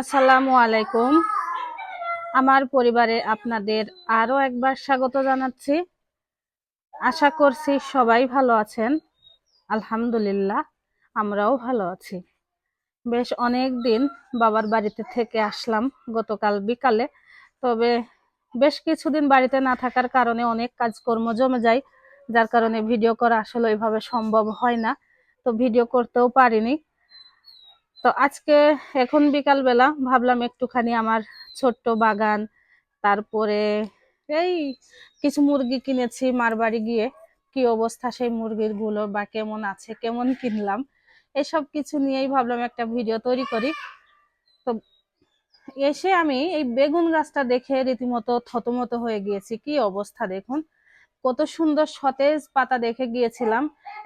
আসসালামু আলাইকুম। আমার পরিবারে আপনাদের আরও একবার স্বাগত জানাচ্ছি। আশা করছি সবাই ভালো আছেন। আলহামদুলিল্লাহ, আমরাও ভালো আছি। বেশ অনেক দিন বাবার বাড়িতে থেকে আসলাম গতকাল বিকালে। তবে বেশ কিছুদিন বাড়িতে না থাকার কারণে অনেক কাজকর্ম জমে যায়, যার কারণে ভিডিও করা আসলে ওইভাবে সম্ভব হয় না। তো ভিডিও করতেও পারিনি। তো আজকে এখন বিকালবেলা ভাবলাম একটুখানি আমার ছোট্ট বাগান, তারপরে এই কিছু মুরগি কিনেছি মার বাড়ি গিয়ে। কি অবস্থা সেই মুরগিরগুলো বা কেমন আছে, কেমন কিনলাম, এসব কিছু নিয়েই ভাবলাম একটা ভিডিও তৈরি করি। তো এসে আমি এই বেগুন গাছটা দেখে রীতিমতো থতমত হয়ে গিয়েছি। কি অবস্থা দেখুন, কত সুন্দর সতেজ পাতা দেখে গিয়েছিলাম।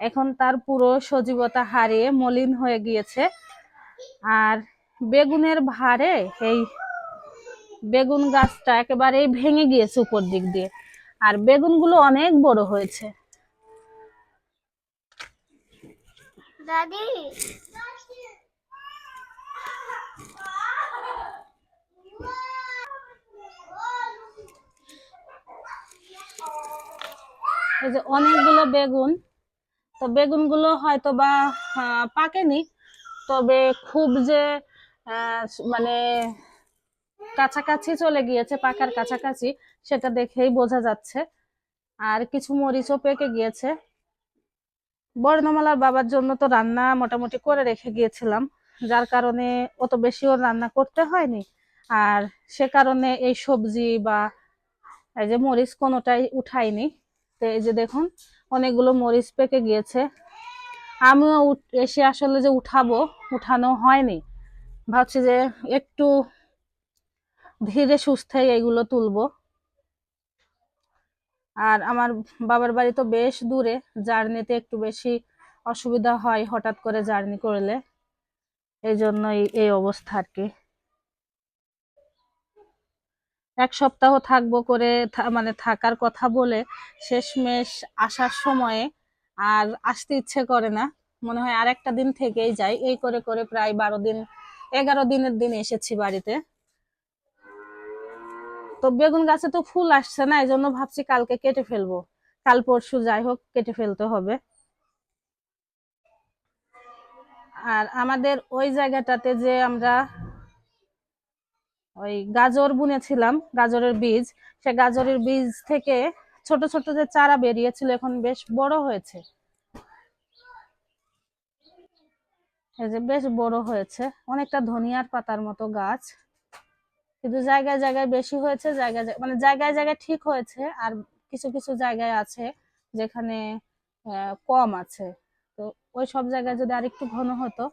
এখন তার পুরো সজীবতা হারিয়ে মলিন হয়ে গিয়েছে। আর বেগুনের ভারে এই বেগুন গাছটা একেবারেই ভেঙে গিয়েছে উপর দিক দিয়ে। আর বেগুনগুলো অনেক বড় হয়েছে। দাদি। এই যে অনেকগুলো বেগুন তো বেগুনগুলো হয়তো বা পাকেনি তবে খুব যে মানে কাছাকাছি চলে গিয়েছে পাকার কাছাকাছি, সেটা দেখেই বোঝা যাচ্ছে। আর কিছু মরিচও পেকে গিয়েছে। বর্ণমালার বাবার জন্য তো রান্না মোটামুটি করে রেখে গিয়েছিলাম। যার কারণে অত বেশিও রান্না করতে হয়নি। আর সে কারণে এই সবজি বা এই যে মরিচ কোনোটাই উঠাইনি তো এই যে দেখুন, অনেকগুলো মরিচ পেকে গিয়েছে। আমিও এসে আসলে যে উঠাবো, উঠানো হয়নি। ভাবছি যে একটু ধীরে সুস্থে এগুলো তুলবো। আর আমার বাবার বাড়ি তো বেশ দূরে, জার্নিতে একটু বেশি অসুবিধা হয় হঠাৎ করে জার্নি করলে। এই জন্যই এই অবস্থা আর কি। এক সপ্তাহ থাকব করে মানে থাকার কথা বলে শেষমেশ আসার সময়ে আর আসতে ইচ্ছে করে না। মনে হয় আর একটা দিন থেকেই যাই। এই করে করে প্রায় বারো দিন, এগারো দিনের দিন এসেছি বাড়িতে। তো বেগুন গাছে তো ফুল আসছে না এই জন্য ভাবছি কালকে কেটে ফেলব। কাল পরশু যাই হোক, কেটে ফেলতে হবে। আর আমাদের ওই জায়গাটাতে যে আমরা ওই গাজর বুনেছিলাম, গাজরের বীজ, সে গাজরের বীজ থেকে ছোট ছোট যে চারা বেরিয়েছিল এখন বেশ বড় হয়েছে। এই যে বেশ বড় হয়েছে। অনেকটা ধনিয়ার পাতার মতো গাছ। কিন্তু জায়গায় জায়গায় বেশি হয়েছে, জায়গায় মানে জায়গায় জায়গায় ঠিক হয়েছে আর কিছু কিছু জায়গায় আছে যেখানে কম আছে। তো ওই সব জায়গায় যদি আরেকটু ঘন হতো,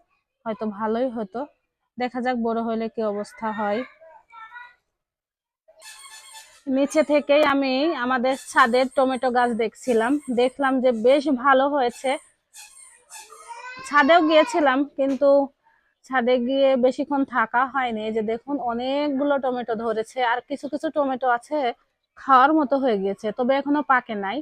হয়তো ভালোই হতো। দেখা যাক বড় হলে কি অবস্থা হয়। নিচে থেকেই আমি আমাদের ছাদের টমেটো গাছ দেখছিলাম। দেখলাম যে বেশ ভালো হয়েছে। ছাদেও গিয়েছিলাম, কিন্তু ছাদে গিয়ে বেশিক্ষণ থাকা হয়নি। যে দেখুন, অনেকগুলো টমেটো ধরেছে, আর কিছু কিছু টমেটো আছে, খাওয়ার মতো হয়ে গিয়েছে, তবে এখনও পাকে নাই।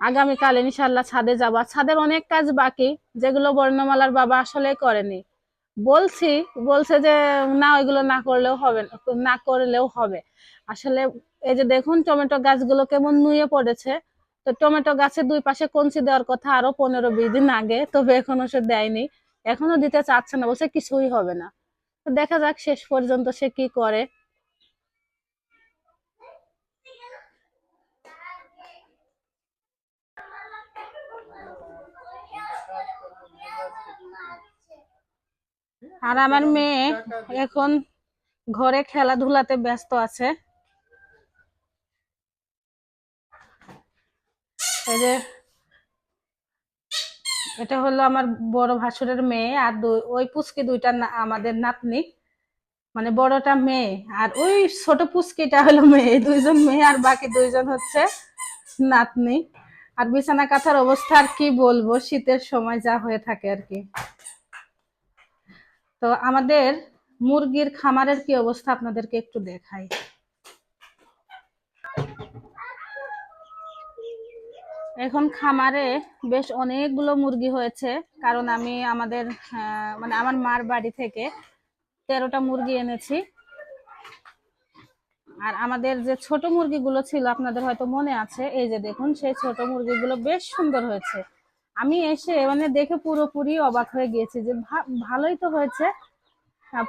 আগামীকাল ইনশাল্লাহ ছাদে যাবা। ছাদের অনেক কাজ বাকি, যেগুলো বর্ণমালার বাবা আসলে করেনি। বলছি, বলছে যে, না, ওইগুলো না করলেও হবে, না করলেও হবে। আসলে এই যে দেখুন, টমেটো গাছগুলো কেমন নুয়ে পড়েছে। তো টমেটো গাছে দুই পাশে কঞ্চি দেওয়ার কথা আরও পনেরো বিশ দিন আগে, তবে এখনও সে দেয়নি। এখনও দিতে চাচ্ছে না, বলছে কিছুই হবে না। তো দেখা যাক শেষ পর্যন্ত সে কি করে। আর আমার মেয়ে এখন ঘরে খেলাধুলাতে ব্যস্ত আছে। এটা হলো আমার বড় ভাসুরের মেয়ে আর ওই পুচকি দুইটা আমাদের নাতনি। মানে বড়টা মেয়ে আর ওই ছোট পুচকিটা হলো মেয়ে। দুইজন মেয়ে আর বাকি দুইজন হচ্ছে নাতনি। আর বিছানা কাঁথার অবস্থা আর কি বলব? শীতের সময় যা হয়ে থাকে আর কি। তো আমাদের মুরগির খামারের কি অবস্থা আপনাদেরকে একটু দেখাই। এখন খামারে বেশ অনেকগুলো মুরগি হয়েছে, কারণ আমি আমাদের মানে আমার মার বাড়ি থেকে তেরোটা মুরগি এনেছি। আর আমাদের যে ছোট মুরগিগুলো ছিল আপনাদের হয়তো মনে আছে, এই যে দেখুন সেই ছোট মুরগিগুলো বেশ সুন্দর হয়েছে। আমি এসে মানে দেখে পুরোপুরি অবাক হয়ে গিয়েছি যে ভালোই তো হয়েছে।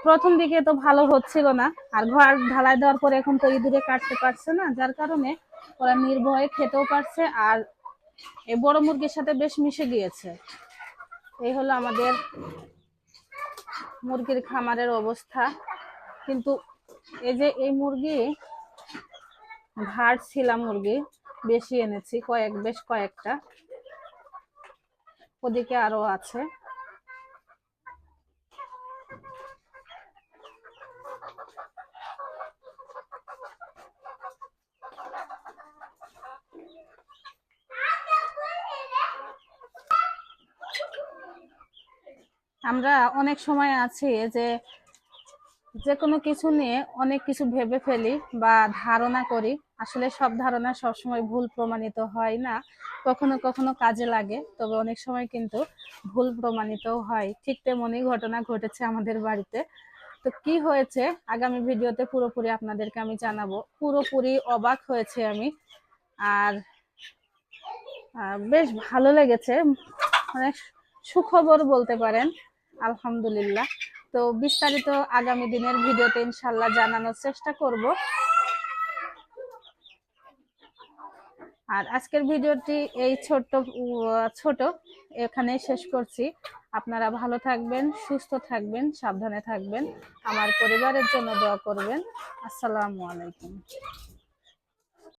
প্রথম দিকে তো ভালো হচ্ছিল না, আর ঘর ঢালাই দেওয়ার পরে এখন তো ইঁদুরে কাটতে পারছে না, যার কারণে ওরা নির্ভয়ে খেতেও পারছে আর এই বড় মুরগির সাথে বেশ মিশে গিয়েছে। এই হলো আমাদের মুরগির খামারের অবস্থা। কিন্তু এই যে এই মুরগি ভার ছিলা মুরগি, বেশি এনেছি, কয়েক, বেশ কয়েকটা। ওদিকে আরও আছে। আমরা অনেক সময় আছি যে যে কোনো কিছু নিয়ে অনেক কিছু ভেবে ফেলি বা ধারণা করি। আসলে সব ধারণা সবসময় ভুল প্রমাণিত হয় না। কখনো কখনো কাজে লাগে, তবে অনেক সময় কিন্তু ভুল প্রমাণিতও হয়। ঠিক তেমনই ঘটনা ঘটেছে আমাদের বাড়িতে। তো কি হয়েছে? আগামী ভিডিওতে পুরোপুরি আপনাদেরকে আমি জানাব। পুরোপুরি অবাক হয়েছে আমি। আর বেশ ভালো লেগেছে। অনেক সুখবর বলতে পারেন, আলহামদুলিল্লাহ। তো বিস্তারিত আগামী দিনের ভিডিওতে ইনশাল্লাহ জানানোর চেষ্টা করব। আর আজকের ভিডিওটি এই ছোট্ট, ছোট এখানে শেষ করছি। আপনারা ভালো থাকবেন, সুস্থ থাকবেন, সাবধানে থাকবেন। আমার পরিবারের জন্য দোয়া করবেন। আসসালামু আলাইকুম।